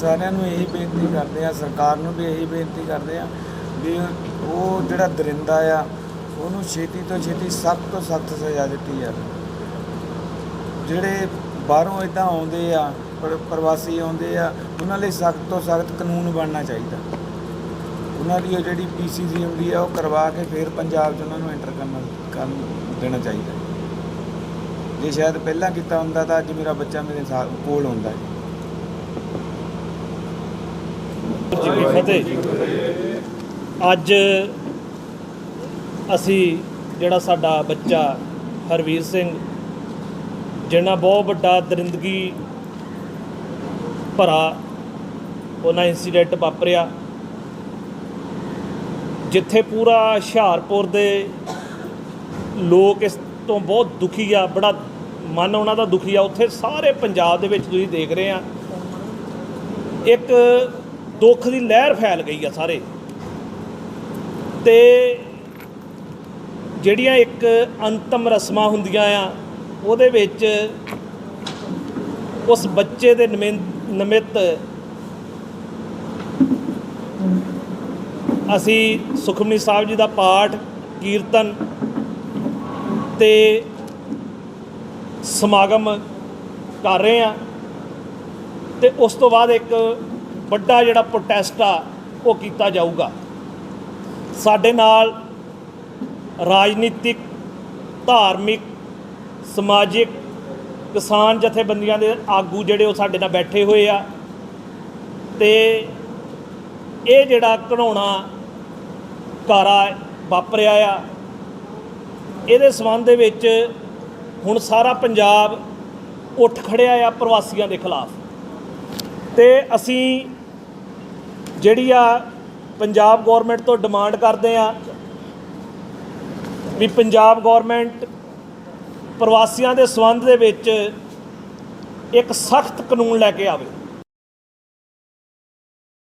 ਸਾਰਿਆਂ ਨੂੰ ਇਹੀ ਬੇਨਤੀ ਕਰਦੇ ਆ ਸਰਕਾਰ ਨੂੰ ਵੀ ਇਹੀ ਬੇਨਤੀ ਕਰਦੇ ਆ ਵੀ ਉਹ ਜਿਹੜਾ ਦਰਿੰਦਾ ਆ, ਉਹਨੂੰ ਛੇਤੀ ਤੋਂ ਛੇਤੀ ਸਖਤ ਤੋਂ ਸਖਤ ਸਜ਼ਾ ਦਿੱਤੀ ਜਾਵੇ। ਜਿਹੜੇ ਬਾਹਰੋਂ ਇਦਾਂ ਆਉਂਦੇ ਆ, ਪਰ- ਪ੍ਰਵਾਸੀ ਆਉਂਦੇ ਆ, ਉਹਨਾਂ ਲਈ ਸਖਤ ਤੋਂ ਸਖਤ ਕਾਨੂੰਨ ਬਣਨਾ ਚਾਹੀਦਾ। ਉਹਨਾਂ ਦੀ ਉਹ ਜਿਹੜੀ ਪੀਸੀਸੀ ਹੁੰਦੀ ਆ, ਉਹ ਕਰਵਾ ਕੇ ਫਿਰ ਪੰਜਾਬ 'ਚ ਉਹਨਾਂ ਨੂੰ ਐਂਟਰ ਕਰਨਾ ਕਰਨ ਦੇਣਾ ਚਾਹੀਦਾ। ਜੇ ਸ਼ਾਇਦ ਪਹਿਲਾਂ ਕੀਤਾ ਹੁੰਦਾ ਤਾਂ ਅੱਜ ਮੇਰਾ ਬੱਚਾ ਮੇਰੇ ਸਾਥ ਕੋਲ ਹੁੰਦਾ ਹੈ ਜੀ ਕੀ ਫਤਿਹ ਅੱਜ ਅਸੀਂ ਜਿਹੜਾ ਸਾਡਾ ਬੱਚਾ ਹਰਵੀਰ ਸਿੰਘ, ਜਿਹਨਾਂ ਬਹੁਤ ਵੱਡਾ ਦਰਿੰਦਗੀ ਭਰਾ, ਉਹਨਾਂ ਇਨਸੀਡੈਂਟ ਵਾਪਰਿਆ। ਜਿੱਥੇ ਪੂਰਾ ਹੁਸ਼ਿਆਰਪੁਰ ਦੇ ਲੋਕ ਇਸ ਤੋਂ ਬਹੁਤ ਦੁਖੀ ਆ, ਬੜਾ ਮਨ ਉਹਨਾਂ ਦਾ ਦੁਖੀ ਆ। ਉੱਥੇ ਸਾਰੇ ਪੰਜਾਬ ਦੇ ਵਿੱਚ ਤੁਸੀਂ ਦੇਖ ਰਹੇ ਆ। ਇੱਕ ਦੁੱਖ ਦੀ ਲਹਿਰ ਫੈਲ ਗਈ ਆ ਸਾਰੇ। ਤੇ ਜਿਹੜੀਆਂ ਇੱਕ ਅੰਤਮ ਰਸਮਾਂ ਹੁੰਦੀਆਂ ਆ, ਉਹਦੇ ਵਿੱਚ ਉਸ ਬੱਚੇ ਦੇ ਨਿਮਿੰ- ਨਿਮਿਤ ਅਸੀਂ ਸੁਖਮਨੀ ਸਾਹਿਬ ਜੀ ਦਾ ਪਾਠ, ਕੀਰਤਨ ਤੇ ਸਮਾਗਮ ਕਰ ਰਹੇ ਆ। ਤੇ ਉਸ ਤੋਂ ਬਾਅਦ ਇੱਕ ਵੱਡਾ ਜਿਹੜਾ ਪ੍ਰੋਟੈਸਟ ਆ, ਉਹ ਕੀਤਾ ਜਾਊਗਾ। ਸਾਡੇ ਨਾਲ ਰਾਜਨੀਤਿਕ, ਧਾਰਮਿਕ, ਸਮਾਜਿਕ ਕਿਸਾਨ ਜਥੇਬੰਦੀਆਂ ਦੇ ਆਗੂ ਜਿਹੜੇ ਉਹ ਸਾਡੇ ਨਾਲ ਬੈਠੇ ਹੋਏ ਆ। ਤੇ ਇਹ ਜਿਹੜਾ ਘਣਾਉਣਾ ਕਾਰਾ ਵਾਪਰਿਆ ਆ, ਇਹਦੇ ਸੰਬੰਧ ਦੇ ਵਿੱਚ ਹੁਣ ਸਾਰਾ ਪੰਜਾਬ ਉੱਠ ਖੜਿਆ ਆ ਪ੍ਰਵਾਸੀਆਂ ਦੇ ਖਿਲਾਫ। ਤੇ ਅਸੀਂ ਜਿਹੜੀ ਆ ਪੰਜਾਬ ਗਵਰਨਮੈਂਟ ਤੋਂ ਡਿਮਾਂਡ ਕਰਦੇ ਆ ਵੀ ਪੰਜਾਬ ਗਵਰਨਮੈਂਟ ਪ੍ਰਵਾਸੀਆਂ ਦੇ ਸੰਬੰਧ ਦੇ ਵਿੱਚ ਇੱਕ ਸਖਤ ਕਾਨੂੰਨ ਲੈ ਕੇ ਆਵੇ।